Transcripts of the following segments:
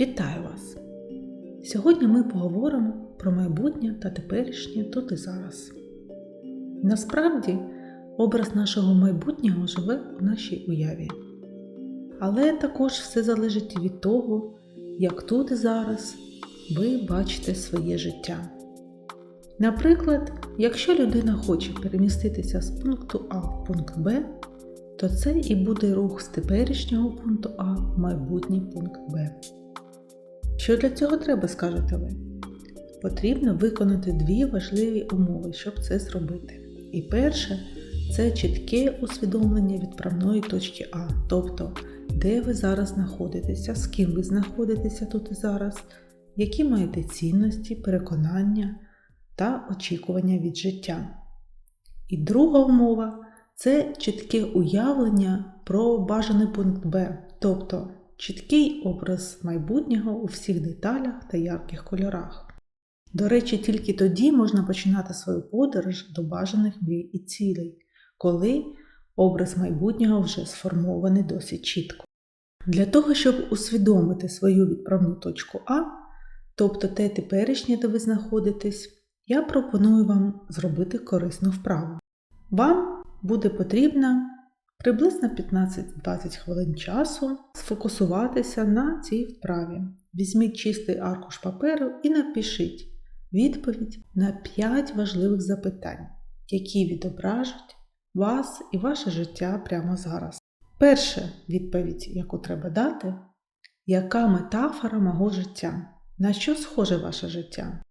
Вітаю вас! Сьогодні ми поговоримо про майбутнє та теперішнє тут і зараз. Насправді, образ нашого майбутнього живе у нашій уяві. Але також все залежить від того, як тут і зараз ви бачите своє життя. Наприклад, якщо людина хоче переміститися з пункту А в пункт Б, то це і буде рух з теперішнього пункту А в майбутній пункт Б. Що для цього треба, скажете ви? Потрібно виконати дві важливі умови, щоб це зробити. І перше це чітке усвідомлення відправної точки А, тобто де ви зараз знаходитеся, з ким ви знаходитеся тут і зараз, які маєте цінності, переконання та очікування від життя. І друга умова це чітке уявлення про бажаний пункт Б, тобто чіткий образ майбутнього у всіх деталях та ярких кольорах. До речі, тільки тоді можна починати свою подорож до бажаних мрій і цілей, коли образ майбутнього вже сформований досить чітко. Для того, щоб усвідомити свою відправну точку А, тобто те теперішнє, де ви знаходитесь, я пропоную вам зробити корисну вправу. Вам буде потрібно приблизно 15-20 хвилин часу сфокусуватися на цій вправі. Візьміть чистий аркуш паперу і напишіть відповідь на 5 важливих запитань, які відображать вас і ваше життя прямо зараз. Перша відповідь, яку треба дати, яка метафора мого життя? На що схоже ваше життя?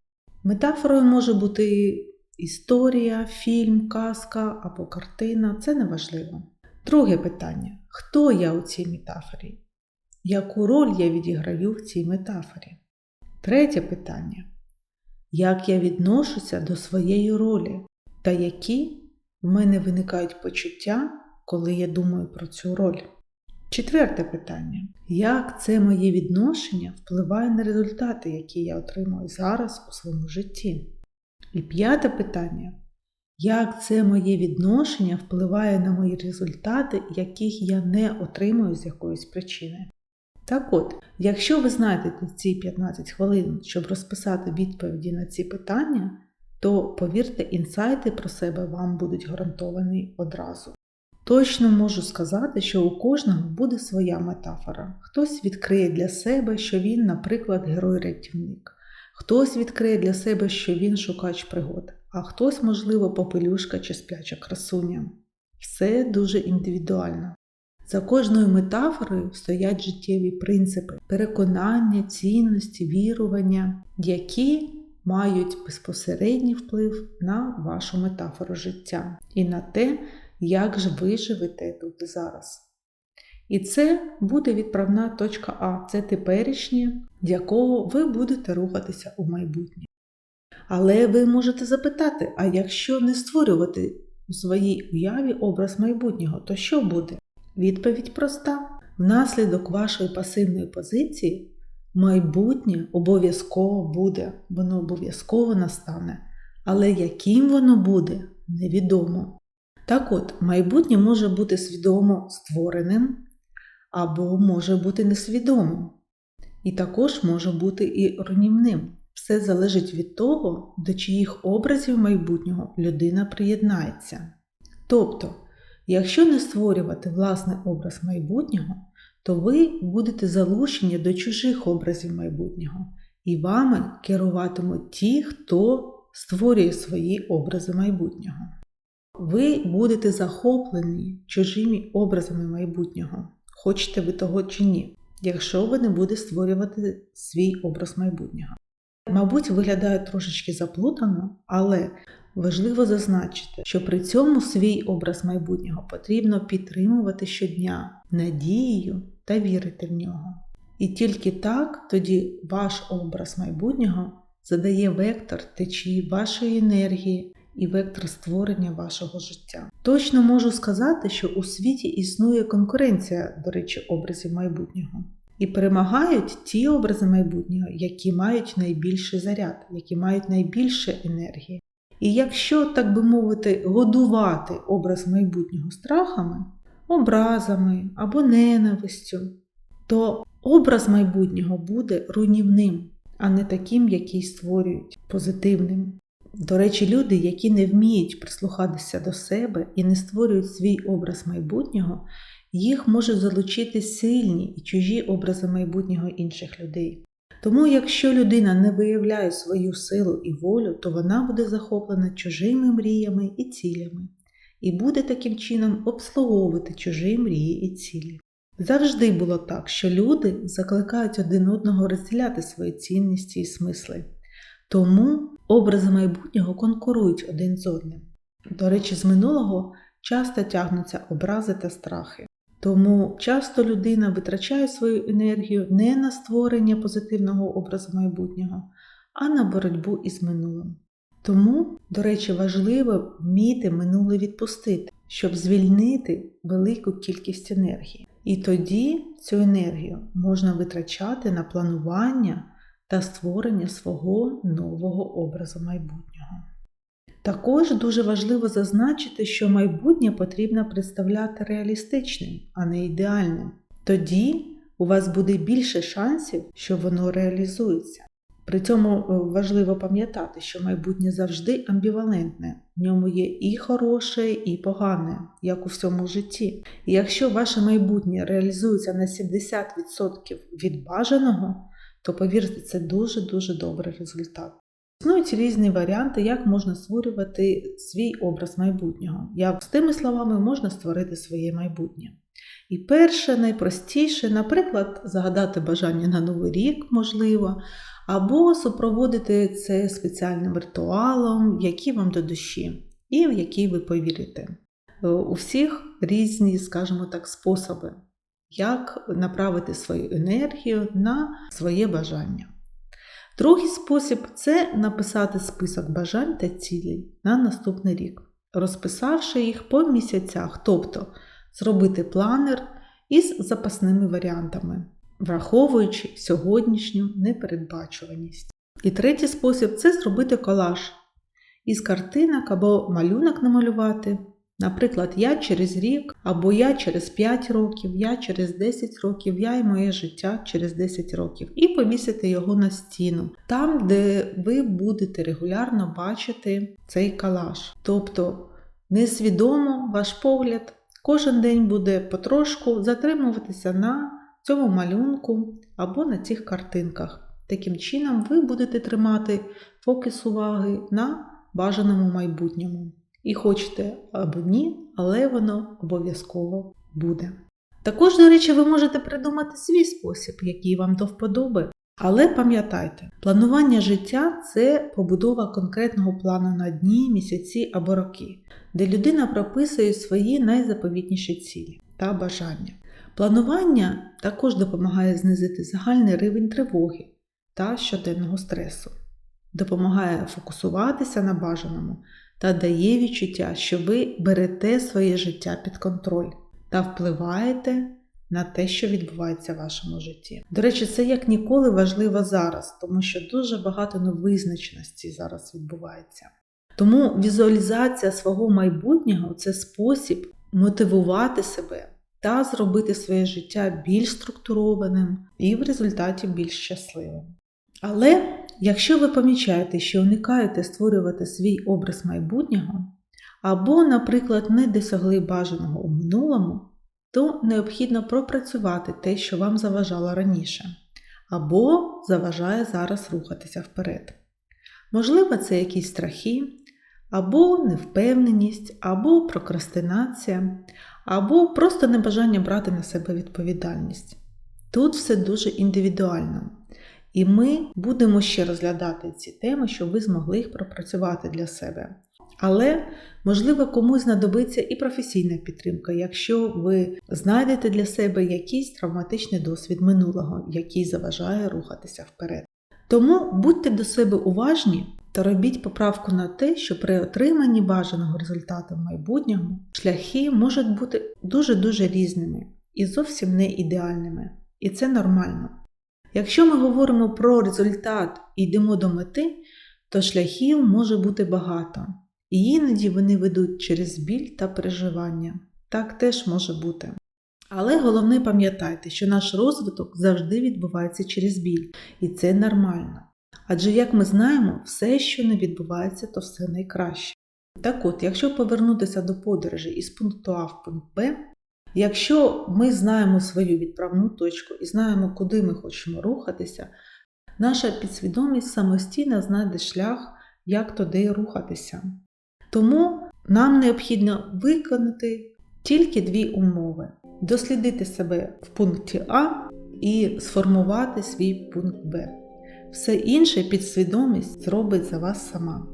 Метафорою може бути історія, фільм, казка або картина це не важливо. Друге питання: хто я у цій метафорі? Яку роль я відіграю в цій метафорі? Третє питання: як я відношуся до своєї ролі та які в мене виникають почуття, коли я думаю про цю роль? Четверте питання: як це моє відношення впливає на результати, які я отримую зараз у своєму житті? І п'яте питання: як це моє відношення впливає на мої результати, яких я не отримую з якоїсь причини? Так от, якщо ви знайдете ці 15 хвилин, щоб розписати відповіді на ці питання, то повірте, інсайти про себе вам будуть гарантовані одразу. Точно можу сказати, що у кожного буде своя метафора. Хтось відкриє для себе, що він, наприклад, герой-рятівник, хтось відкриє для себе, що він шукач пригод, а хтось, можливо, попелюшка чи спляча красуня. Все дуже індивідуально. За кожною метафорою стоять життєві принципи, переконання, цінності, вірування, які мають безпосередній вплив на вашу метафору життя і на те, як ж ви живете тут зараз. І це буде відправна точка А, це теперішнє, з якого ви будете рухатися у майбутнє. Але ви можете запитати, а якщо не створювати у своїй уяві образ майбутнього, то що буде? Відповідь проста: внаслідок вашої пасивної позиції майбутнє обов'язково буде, воно обов'язково настане, але яким воно буде, невідомо. Так от, майбутнє може бути свідомо створеним або може бути несвідомим, і також може бути і руйнівним. Все залежить від того, до чиїх образів майбутнього людина приєднається. Тобто, якщо не створювати власний образ майбутнього, то ви будете залучені до чужих образів майбутнього, і вами керуватимуть ті, хто створює свої образи майбутнього. Ви будете захоплені чужими образами майбутнього, хочете ви того чи ні, якщо ви не будете створювати свій образ майбутнього. Мабуть, виглядає трошечки заплутано, але важливо зазначити, що при цьому свій образ майбутнього потрібно підтримувати щодня надією та вірити в нього. І тільки так тоді ваш образ майбутнього задає вектор течії вашої енергії і вектор створення вашого життя. Точно можу сказати, що у світі існує конкуренція, до речі, образів майбутнього. І перемагають ті образи майбутнього, які мають найбільший заряд, які мають найбільше енергії. І якщо, так би мовити, годувати образ майбутнього страхами, образами або ненавистю, то образ майбутнього буде руйнівним, а не таким, який створюють позитивним. До речі, люди, які не вміють прислухатися до себе і не створюють свій образ майбутнього, їх можуть залучити сильні і чужі образи майбутнього інших людей. Тому, якщо людина не виявляє свою силу і волю, то вона буде захоплена чужими мріями і цілями, і буде таким чином обслуговувати чужі мрії і цілі. Завжди було так, що люди закликають один одного розділяти свої цінності і смисли. Тому образи майбутнього конкурують один з одним. До речі, з минулого часто тягнуться образи та страхи. Тому часто людина витрачає свою енергію не на створення позитивного образу майбутнього, а на боротьбу із минулим. Тому, до речі, важливо вміти минуле відпустити, щоб звільнити велику кількість енергії. І тоді цю енергію можна витрачати на планування та створення свого нового образу майбутнього. Також дуже важливо зазначити, що майбутнє потрібно представляти реалістичним, а не ідеальним. Тоді у вас буде більше шансів, що воно реалізується. При цьому е, важливо пам'ятати, що майбутнє завжди амбівалентне, в ньому є і хороше, і погане, як у всьому житті. І якщо ваше майбутнє реалізується на 70% від бажаного, то повірте, це дуже-дуже добрий результат. Існують різні варіанти, як можна створювати свій образ майбутнього, як з тими словами можна створити своє майбутнє. І перше, найпростіше, наприклад, загадати бажання на Новий рік, можливо, або супроводити це спеціальним ритуалом, який вам до душі, і в який ви повірите. У всіх різні, скажімо так, способи, як направити свою енергію на своє бажання. Другий спосіб це написати список бажань та цілей на наступний рік, розписавши їх по місяцях, тобто зробити планер із запасними варіантами, враховуючи сьогоднішню непередбачуваність. І третій спосіб це зробити колаж із картинок або малюнок намалювати. Наприклад, я через рік, або я через 5 років, я через 10 років, я і моє життя через 10 років, і повісити його на стіну, там, де ви будете регулярно бачити цей калаш. Тобто несвідомо ваш погляд кожен день буде потрошку затримуватися на цьому малюнку або на цих картинках. Таким чином, ви будете тримати фокус уваги на бажаному майбутньому. І хочете або ні, але воно обов'язково буде. Також, до речі, ви можете придумати свій спосіб, який вам до вподоби. Але пам'ятайте, планування життя це побудова конкретного плану на дні, місяці або роки, де людина прописує свої найзаповітніші цілі та бажання. Планування також допомагає знизити загальний рівень тривоги та щоденного стресу, допомагає фокусуватися на бажаному та дає відчуття, що ви берете своє життя під контроль та впливаєте на те, що відбувається в вашому житті. До речі, це як ніколи важливо зараз, тому що дуже багато невизначеності зараз відбувається. Тому візуалізація свого майбутнього це спосіб мотивувати себе та зробити своє життя більш структурованим і в результаті більш щасливим. Але якщо ви помічаєте, що уникаєте створювати свій образ майбутнього, або, наприклад, не досягли бажаного у минулому, то необхідно пропрацювати те, що вам заважало раніше, або заважає зараз рухатися вперед. Можливо, це якісь страхи, або невпевненість, або прокрастинація, або просто небажання брати на себе відповідальність. Тут все дуже індивідуально. І ми будемо ще розглядати ці теми, щоб ви змогли їх пропрацювати для себе. Але, можливо, комусь знадобиться і професійна підтримка, якщо ви знайдете для себе якийсь травматичний досвід минулого, який заважає рухатися вперед. Тому будьте до себе уважні та робіть поправку на те, що при отриманні бажаного результату в майбутньому шляхи можуть бути дуже-дуже різними і зовсім не ідеальними. І це нормально. Якщо ми говоримо про результат і йдемо до мети, то шляхів може бути багато, і іноді вони ведуть через біль та переживання. Так теж може бути. Але головне пам'ятайте, що наш розвиток завжди відбувається через біль, і це нормально. Адже, як ми знаємо, все, що не відбувається, то все найкраще. Так от, якщо повернутися до подорожі із пункту А в пункт Б, якщо ми знаємо свою відправну точку і знаємо, куди ми хочемо рухатися, наша підсвідомість самостійно знайде шлях, як туди рухатися. Тому нам необхідно виконати тільки дві умови: дослідити себе в пункті А і сформувати свій пункт Б. Все інше підсвідомість зробить за вас сама.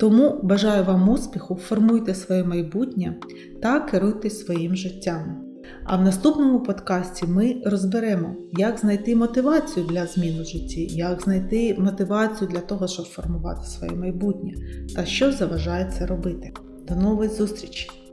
Тому бажаю вам успіху, формуйте своє майбутнє та керуйте своїм життям. А в наступному подкасті ми розберемо, як знайти мотивацію для змін у житті, як знайти мотивацію для того, щоб формувати своє майбутнє, та що заважає це робити. До нової зустрічі!